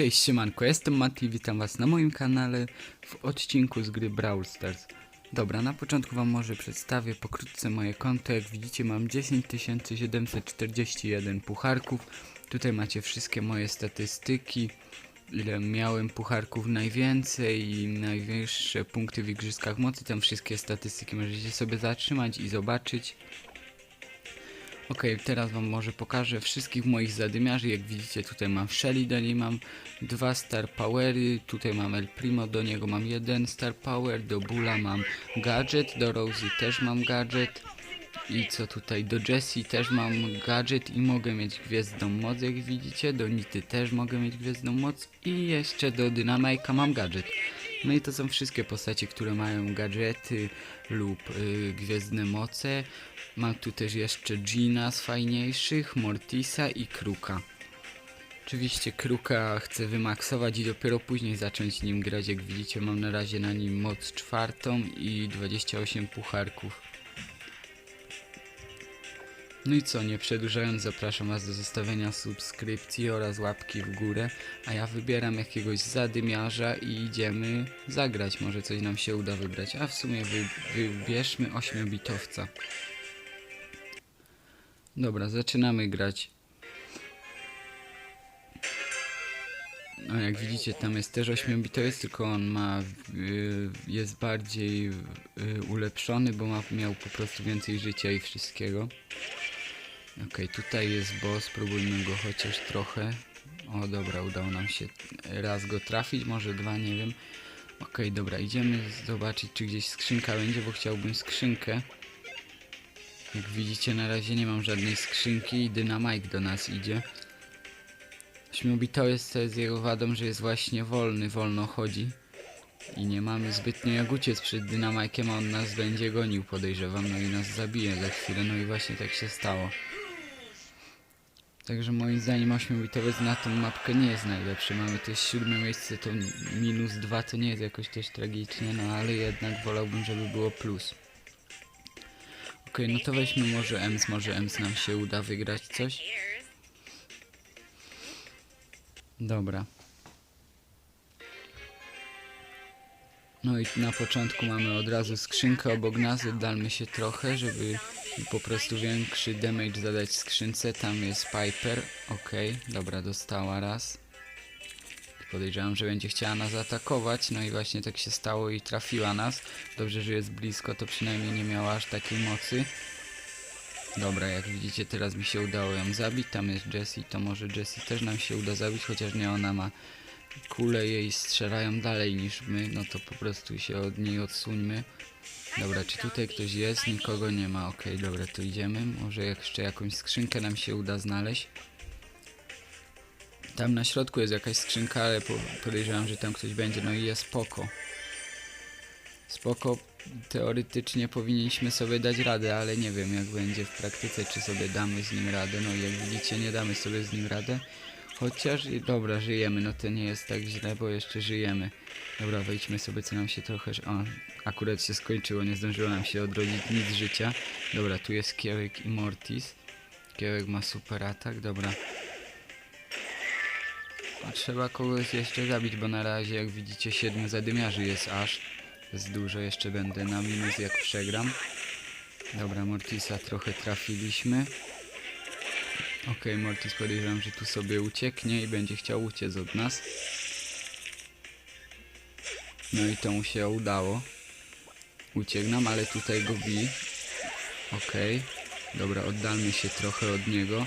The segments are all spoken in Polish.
Cześć siemanko, jestem Mati, witam was na moim kanale w odcinku z gry Brawl Stars. Dobra, na początku wam może przedstawię pokrótce moje konto. Jak widzicie mam 10 741 pucharków. Tutaj macie wszystkie moje statystyki. Ile miałem pucharków najwięcej i najwyższe punkty w igrzyskach mocy. Tam wszystkie statystyki możecie sobie zatrzymać i zobaczyć. Ok, teraz wam może pokażę wszystkich moich zadymiarzy. Jak widzicie tutaj mam Shelly Deli, mam dwa Star Powery, tutaj mam El Primo, do niego mam jeden Star Power, do Bula mam gadżet, do Rosie też mam gadżet. I co tutaj, do Jessie też mam gadżet i mogę mieć gwiezdną moc, jak widzicie, do Nity też mogę mieć gwiezdną moc i jeszcze do Dynamajka mam gadżet. No i to są wszystkie postacie, które mają gadżety lub y, gwiezdne moce. Mam tu też jeszcze Gina z fajniejszych, Mortisa i Kruka. Oczywiście Kruka chcę wymaksować i dopiero później zacząć nim grać. Jak widzicie mam na razie na nim moc czwartą i 28 pucharków. No i co, nie przedłużając zapraszam was do zostawienia subskrypcji oraz łapki w górę, a ja wybieram jakiegoś zadymiarza i idziemy zagrać, może coś nam się uda wybrać, a w sumie wy, wybierzmy 8-bitowca. Dobra, zaczynamy grać. No jak widzicie tam jest też 8-bitowiec, tylko on ma, y, jest bardziej y, ulepszony, bo ma, miał po prostu więcej życia i wszystkiego. Okej, tutaj jest boss, spróbujmy go chociaż trochę. O dobra, udało nam się raz go trafić, może dwa, nie wiem. Okej, dobra, idziemy zobaczyć czy gdzieś skrzynka będzie, bo chciałbym skrzynkę. Jak widzicie na razie nie mam żadnej skrzynki i dynamite do nas idzie. Śmiobitowiec to jest jego wadą, że jest właśnie wolny, wolno chodzi. I nie mamy zbytnio jak uciec przed dynamajkiem, a on nas będzie gonił podejrzewam, no i nas zabije za chwilę, no i właśnie tak się stało. Także moim zdaniem 8-bitowiec na tą mapkę nie jest najlepszy. Mamy też siódme miejsce, to minus 2 to nie jest jakoś też tragicznie, no ale jednak wolałbym, żeby było plus. Okej, no to weźmy może Ems, może Ems nam się uda wygrać coś. Dobra. No i na początku mamy od razu skrzynkę obok nas, oddalmy się trochę, żeby po prostu większy damage zadać skrzynce. Tam jest Piper, okej, dobra, dostała raz. Podejrzewam, że będzie chciała nas atakować, no i właśnie tak się stało i trafiła nas. Dobrze, że jest blisko, to przynajmniej nie miała aż takiej mocy. Dobra, jak widzicie teraz mi się udało ją zabić, tam jest Jessie, to może Jessie też nam się uda zabić, chociaż nie ona ma kule jej strzelają dalej niż my, no to po prostu się od niej odsuńmy. Dobra, czy tutaj ktoś jest? Nikogo nie ma, okej, dobra, to idziemy, może jeszcze jakąś skrzynkę nam się uda znaleźć. Tam na środku jest jakaś skrzynka, ale po, podejrzewam, że tam ktoś będzie, no i jest spoko. Spoko, teoretycznie powinniśmy sobie dać radę, ale nie wiem jak będzie w praktyce, czy sobie damy z nim radę. No jak widzicie, nie damy sobie z nim radę. Chociaż, i dobra, żyjemy, no to nie jest tak źle, bo jeszcze żyjemy. Dobra, wejdźmy sobie, co nam się trochę... O, akurat się skończyło, nie zdążyło nam się odrodzić nic życia. Dobra, tu jest Kiełek i Mortis. Kiełek ma super atak, dobra. Trzeba kogoś jeszcze zabić, bo na razie, jak widzicie, siedmiu zadymiarzy jest aż. Jest dużo, jeszcze będę na minus jak przegram. Dobra, Mortisa trochę trafiliśmy. Okej, Mortis podejrzewam, że tu sobie ucieknie i będzie chciał uciec od nas. No i to mu się udało. Uciekł nam, ale tutaj go bi. Okej. Dobra, oddalmy się trochę od niego.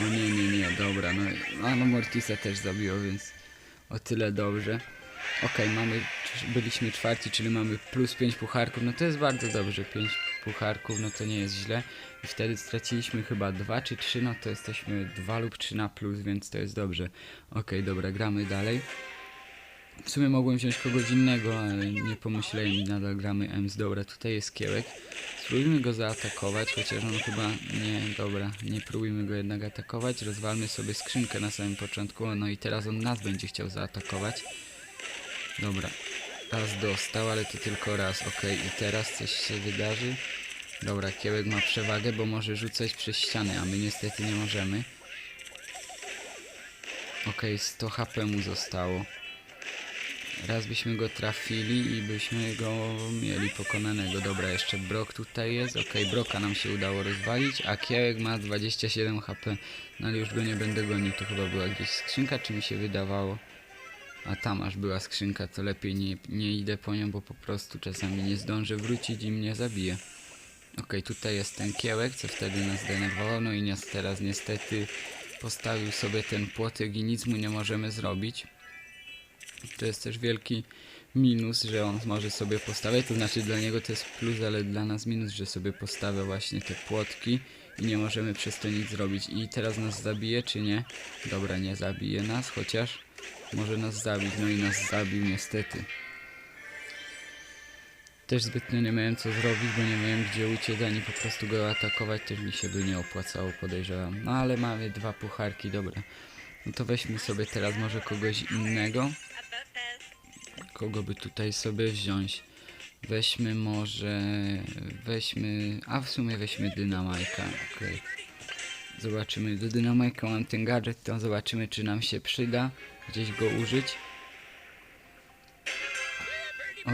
O nie, nie, nie, dobra, no, no Mortisa też zabiło, więc o tyle dobrze. Okej, mamy, byliśmy czwarci, czyli mamy plus 5 pucharków, no to jest bardzo dobrze, 5 pucharków, no to nie jest źle. I wtedy straciliśmy chyba 2 czy 3, no to jesteśmy 2 lub 3 na plus, więc to jest dobrze. Okej, dobra, gramy dalej. W sumie mogłem wziąć kogoś innego, ale nie pomyślałem nadal gramy Ems. Dobra, tutaj jest kiełek. Spróbujmy go zaatakować, chociaż on chyba nie, dobra, nie próbujmy go jednak atakować. Rozwalmy sobie skrzynkę na samym początku, no i teraz on nas będzie chciał zaatakować. Dobra, raz dostał, ale to tylko raz, ok, i teraz coś się wydarzy. Dobra, kiełek ma przewagę, bo może rzucać przez ścianę, a my niestety nie możemy. Okej, 100 HP mu zostało. Raz byśmy go trafili i byśmy go mieli pokonanego. Dobra, jeszcze Brok tutaj jest. Okej, Broka nam się udało rozwalić, a Kiełek ma 27 HP. No ale już go nie będę gonił, to chyba była gdzieś skrzynka, czy mi się wydawało? A tam aż była skrzynka, to lepiej nie, nie idę po nią, bo po prostu czasami nie zdążę wrócić i mnie zabije. Okej, tutaj jest ten kiełek, co wtedy nas denerwowało, no i nas teraz niestety postawił sobie ten płotek i nic mu nie możemy zrobić. To jest też wielki minus, że on może sobie postawiać, to znaczy dla niego to jest plus, ale dla nas minus, że sobie postawia właśnie te płotki i nie możemy przez to nic zrobić. I teraz nas zabije, czy nie? Dobra, nie zabije nas, chociaż może nas zabić, no i nas zabił niestety. Też zbytnio nie miałem co zrobić, bo nie miałem gdzie uciec, ani po prostu go atakować, też mi się by nie opłacało, podejrzewam. No ale mamy dwa pucharki, dobra. No to weźmy sobie teraz może kogoś innego. Kogo by tutaj sobie wziąć? Weźmy może... Weźmy... A w sumie weźmy Dynamajka, okej. Zobaczymy, do Dynamajka mam ten gadżet, to zobaczymy czy nam się przyda gdzieś go użyć.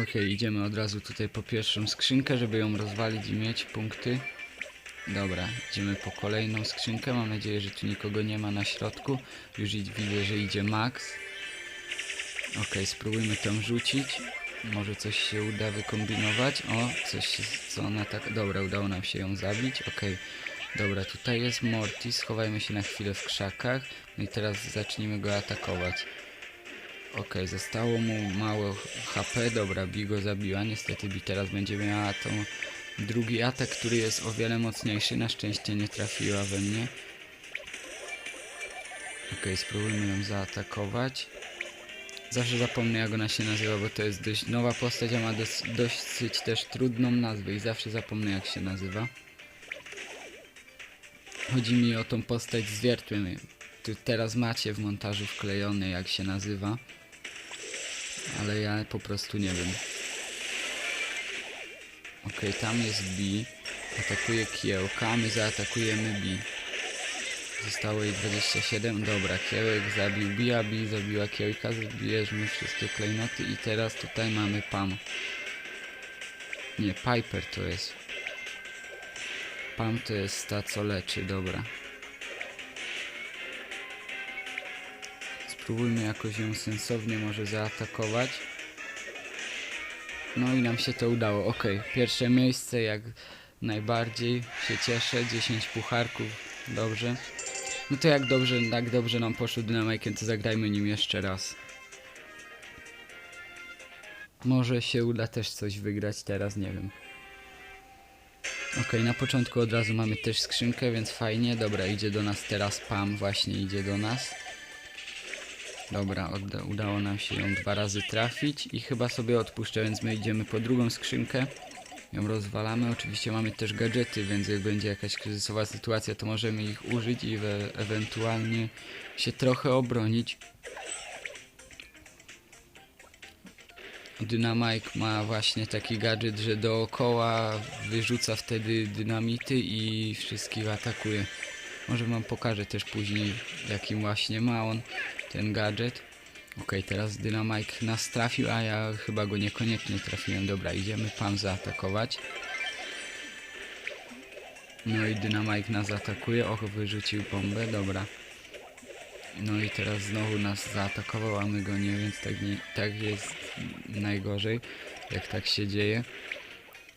Okej, idziemy od razu tutaj po pierwszą skrzynkę, żeby ją rozwalić i mieć punkty. Dobra, idziemy po kolejną skrzynkę. Mam nadzieję, że tu nikogo nie ma na środku. Już widzę, że idzie Max. Okej, spróbujmy tam rzucić. Może coś się uda wykombinować. O, coś co ona tak... Dobra, udało nam się ją zabić. Okej, dobra, tutaj jest Morty. Schowajmy się na chwilę w krzakach. No i teraz zacznijmy go atakować. Okej, zostało mu mało HP, dobra, Bi go zabiła, niestety Bi teraz będzie miała tą drugi atak, który jest o wiele mocniejszy, na szczęście nie trafiła we mnie. Okej, spróbujmy ją zaatakować. Zawsze zapomnę jak ona się nazywa, bo to jest dość nowa postać, a ma dos- dosyć też trudną nazwę i zawsze zapomnę jak się nazywa. Chodzi mi o tą postać z teraz macie w montażu wklejone jak się nazywa. Ale ja po prostu nie wiem. Okej, tam jest B. Atakuje Kiełka, my zaatakujemy B. Zostało jej 27. Dobra, Kiełek zabił B, a B zabiła Kiełka. Zbierzmy wszystkie klejnoty i teraz tutaj mamy Pam. Nie, Piper to jest. Pam to jest ta, co leczy, dobra. Spróbujmy jakoś ją sensownie może zaatakować. No i nam się to udało. Ok, pierwsze miejsce jak najbardziej się cieszę. 10 pucharków, dobrze. No to jak dobrze, tak dobrze nam poszło dynamikiem, to zagrajmy nim jeszcze raz. Może się uda też coś wygrać teraz, nie wiem. Ok, na początku od razu mamy też skrzynkę, więc fajnie. Dobra, idzie do nas teraz Pam, właśnie idzie do nas. Dobra, udało nam się ją dwa razy trafić i chyba sobie odpuszczę, więc my idziemy po drugą skrzynkę. Ją rozwalamy. Oczywiście mamy też gadżety, więc jak będzie jakaś kryzysowa sytuacja, to możemy ich użyć i we- ewentualnie się trochę obronić. Dynamike ma właśnie taki gadżet, że dookoła wyrzuca wtedy dynamity i wszystkich atakuje. Może wam pokażę też później, jakim właśnie ma on ten gadżet. Okej, teraz Dynamike nas trafił, a ja chyba go niekoniecznie trafiłem. Dobra, idziemy Pam zaatakować. No i Dynamike nas atakuje. Och, wyrzucił bombę, dobra. No i teraz znowu nas zaatakował, a my go nie, więc tak, nie, tak jest najgorzej, jak tak się dzieje.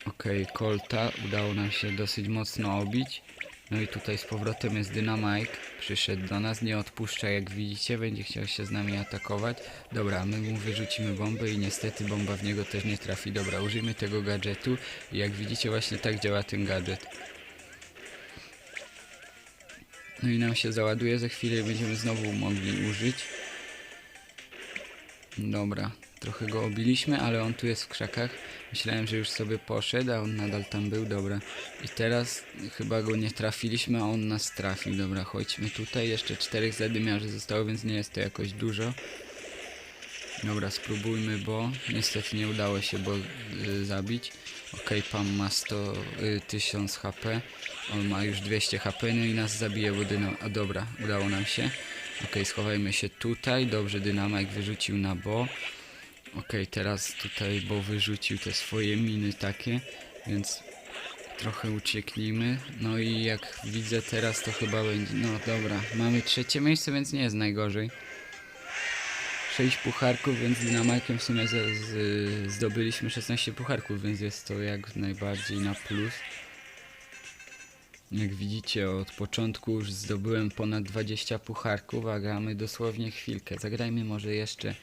Okej, Colta udało nam się dosyć mocno obić. No i tutaj z powrotem jest Dynamite. Przyszedł do nas, nie odpuszcza jak widzicie, będzie chciał się z nami atakować. Dobra, my mu wyrzucimy bombę i niestety bomba w niego też nie trafi. Dobra, użyjmy tego gadżetu i jak widzicie właśnie tak działa ten gadżet. No i nam się załaduje, za chwilę będziemy znowu mogli użyć. Dobra, trochę go obiliśmy, ale on tu jest w krzakach. Myślałem, że już sobie poszedł, a on nadal tam był, dobra. I teraz chyba go nie trafiliśmy, a on nas trafił. Dobra, chodźmy tutaj. Jeszcze czterech zadymiarzy zostało, więc nie jest to jakoś dużo. Dobra, spróbujmy, bo niestety nie udało się bo y, zabić. Okej, Pam ma 100, y, 1000 HP. On ma już 200 HP, no i nas zabije, bo dynam... A dobra, udało nam się. Okej, schowajmy się tutaj. Dobrze, Dynamik wyrzucił na Bo. Okej, teraz tutaj Bo wyrzucił te swoje miny takie, więc trochę ucieknijmy. No i jak widzę teraz to chyba będzie... No dobra, mamy trzecie miejsce, więc nie jest najgorzej. 6 pucharków, więc dynamikiem w sumie z, z, zdobyliśmy 16 pucharków, więc jest to jak najbardziej na plus. Jak widzicie, od początku już zdobyłem ponad 20 pucharków, a gramy dosłownie chwilkę. Zagrajmy może jeszcze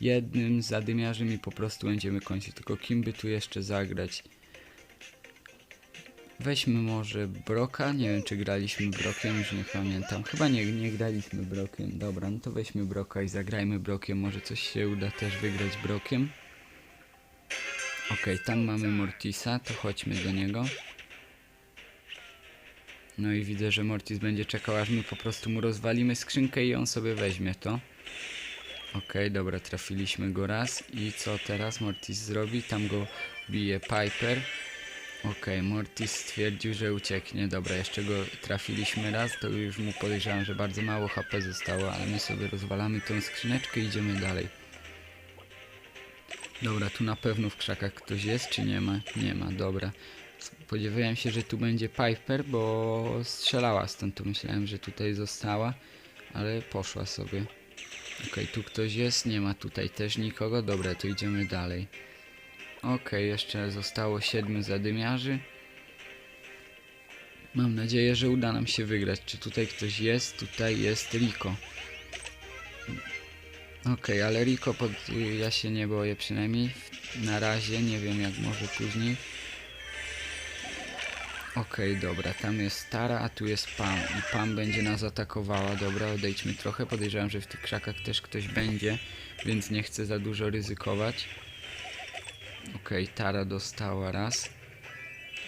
jednym zadymiarzem i po prostu będziemy kończyć. Tylko kim by tu jeszcze zagrać? Weźmy może Broka. Nie wiem, czy graliśmy Brokiem, już nie pamiętam. Chyba nie, nie graliśmy Brokiem. Dobra, no to weźmy Broka i zagrajmy Brokiem. Może coś się uda też wygrać Brokiem. Okej, tam mamy Mortisa, to chodźmy do niego. No i widzę, że Mortis będzie czekał, aż my po prostu mu rozwalimy skrzynkę i on sobie weźmie to. Okej, dobra, trafiliśmy go raz. I co teraz Mortis zrobi? Tam go bije Piper. Okej, Mortis stwierdził, że ucieknie. Dobra, jeszcze go trafiliśmy raz, to już mu podejrzewam, że bardzo mało HP zostało, ale my sobie rozwalamy tą skrzyneczkę i idziemy dalej. Dobra, tu na pewno w krzakach ktoś jest, czy nie ma? Nie ma, dobra. Spodziewałem się, że tu będzie Piper, bo strzelała stąd, to myślałem, że tutaj została, ale poszła sobie. Okej, tu ktoś jest, nie ma tutaj też nikogo, dobra, to idziemy dalej. Okej, jeszcze zostało siedmiu zadymiarzy. Mam nadzieję, że uda nam się wygrać. Czy tutaj ktoś jest? Tutaj jest Rico. Okej, ale Rico pod... ja się nie boję przynajmniej. Na razie, nie wiem jak może później. Okej, dobra, tam jest Tara, a tu jest Pam. I Pam będzie nas atakowała. Dobra, odejdźmy trochę. Podejrzewam, że w tych krzakach też ktoś będzie, więc nie chcę za dużo ryzykować. Okej, Tara dostała raz.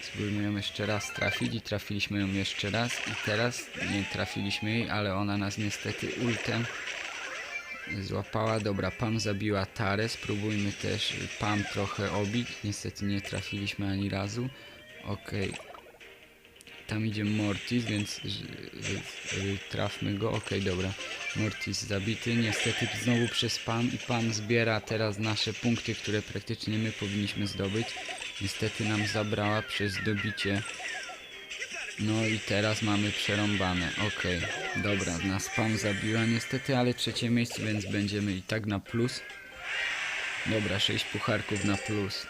Spróbujmy ją jeszcze raz trafić i trafiliśmy ją jeszcze raz. I teraz nie trafiliśmy jej, ale ona nas niestety ultem złapała. Dobra, Pam zabiła Tarę. Spróbujmy też Pam trochę obić. Niestety nie trafiliśmy ani razu. Okej. Tam idzie Mortis, więc trafmy go. Okej, dobra. Mortis zabity. Niestety znowu przez Pam i Pam zbiera teraz nasze punkty, które praktycznie my powinniśmy zdobyć. Niestety nam zabrała przez dobicie. No i teraz mamy przerąbane. Okej, dobra, nas Pam zabiła niestety, ale trzecie miejsce, więc będziemy i tak na plus. Dobra, 6 pucharków na plus.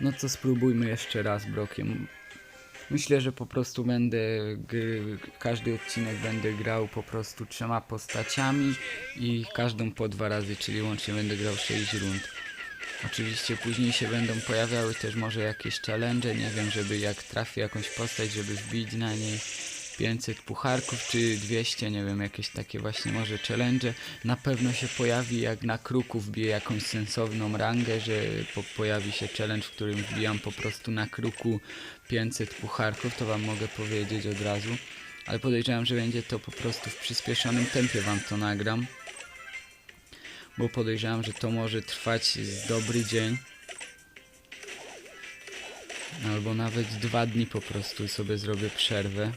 No to spróbujmy jeszcze raz Brokiem. Myślę, że po prostu będę każdy odcinek będę grał po prostu trzema postaciami i każdą po dwa razy, czyli łącznie będę grał 6 rund. Oczywiście później się będą pojawiały też może jakieś challenge, nie wiem, żeby jak trafię jakąś postać, żeby wbić na niej 500 pucharków czy 200, nie wiem, jakieś takie właśnie może challenge. Na pewno się pojawi jak na kruku wbiję jakąś sensowną rangę, że po, pojawi się challenge, w którym wbijam po prostu na kruku 500 pucharków, to wam mogę powiedzieć od razu. Ale podejrzewam, że będzie to po prostu w przyspieszonym tempie wam to nagram. Bo podejrzewam, że to może trwać z dobry dzień. Albo nawet dwa dni po prostu sobie zrobię przerwę.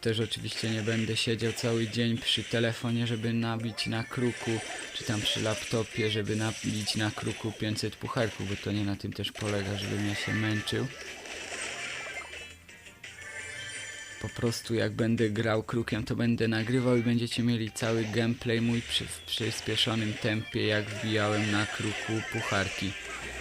Też oczywiście nie będę siedział cały dzień przy telefonie, żeby nabić na kruku, czy tam przy laptopie, żeby nabić na kruku 500 pucharków, bo to nie na tym też polega, żebym ja się męczył. Po prostu jak będę grał krukiem, to będę nagrywał i będziecie mieli cały gameplay mój przy, w przyspieszonym tempie, jak wbijałem na kruku pucharki.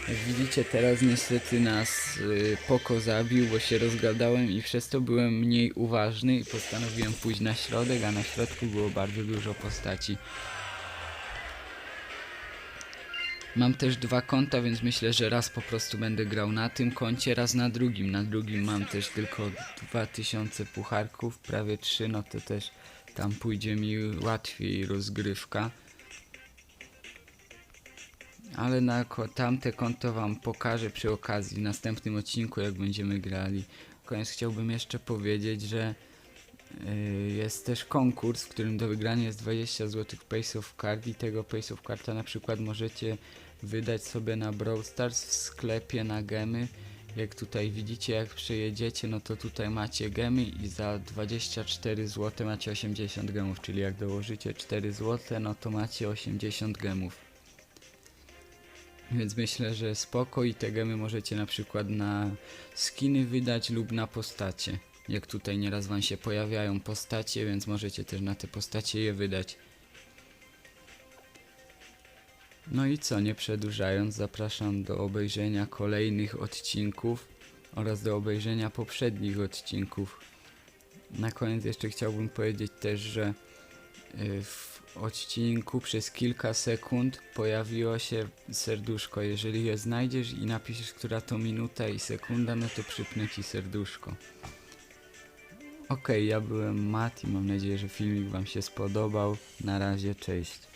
Jak widzicie teraz niestety nas y, Poko zabił, bo się rozgadałem i przez to byłem mniej uważny i postanowiłem pójść na środek, a na środku było bardzo dużo postaci. Mam też dwa konta, więc myślę, że raz po prostu będę grał na tym koncie, raz na drugim. Na drugim mam też tylko 2000 pucharków, prawie 3, no to też tam pójdzie mi łatwiej rozgrywka. Ale na tamte konto wam pokażę przy okazji w następnym odcinku, jak będziemy grali. Koniec chciałbym jeszcze powiedzieć, że yy, jest też konkurs, w którym do wygrania jest 20 zł Pace of Card i tego Pace of Carda na przykład możecie wydać sobie na Brawl Stars w sklepie na gemy Jak tutaj widzicie, jak przejedziecie, no to tutaj macie gemy i za 24 zł macie 80 gemów, czyli jak dołożycie 4 zł, no to macie 80 gemów. Więc myślę, że spoko i te gemy możecie na przykład na skiny wydać lub na postacie. Jak tutaj nieraz wam się pojawiają postacie, więc możecie też na te postacie je wydać. No i co, nie przedłużając, zapraszam do obejrzenia kolejnych odcinków oraz do obejrzenia poprzednich odcinków. Na koniec jeszcze chciałbym powiedzieć też, że y, w odcinku przez kilka sekund pojawiło się serduszko. Jeżeli je znajdziesz i napiszesz, która to minuta i sekunda, no to przypnę ci serduszko. Okej, ja byłem Matt i mam nadzieję, że filmik wam się spodobał. Na razie, cześć.